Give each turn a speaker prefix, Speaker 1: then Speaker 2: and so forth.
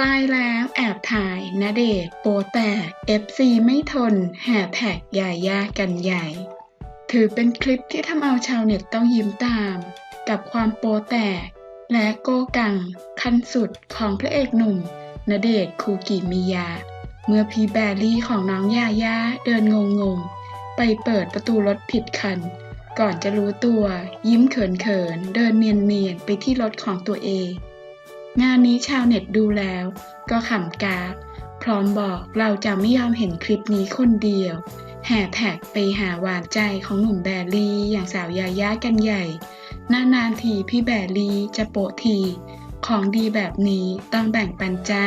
Speaker 1: ตายแล้วแอบถ่ายณเดชโปแตก FC ไม่ทน แห่แท็กยายากันใหญ่ ถือเป็นคลิปที่ทำเอาชาวเน็ตต้องยิ้มตาม กับความโปแตก และโกกังขั้นสุดของพระเอกหนุ่มณเดชคูกิมิยา เมื่อพีแบรี่ของน้องยายาเดินงงงไปเปิดประตูรถผิดคัน ก่อนจะรู้ตัว ยิ้มเขินๆเดินเนียนๆไปที่รถของตัวเอง งานนี้ชาวเน็ตดูแล้ว ก็ขำกาดพร้อมบอกเราจะไม่ยอมเห็นคลิปนี้คนเดียว แห่แท็กไปหาหวานใจของหนุ่มแบรี่อย่างสาวยาย่ากันใหญ่ นานๆทีพี่แบรี่จะโปะที ของดีแบบนี้ต้องแบ่งปันจ้า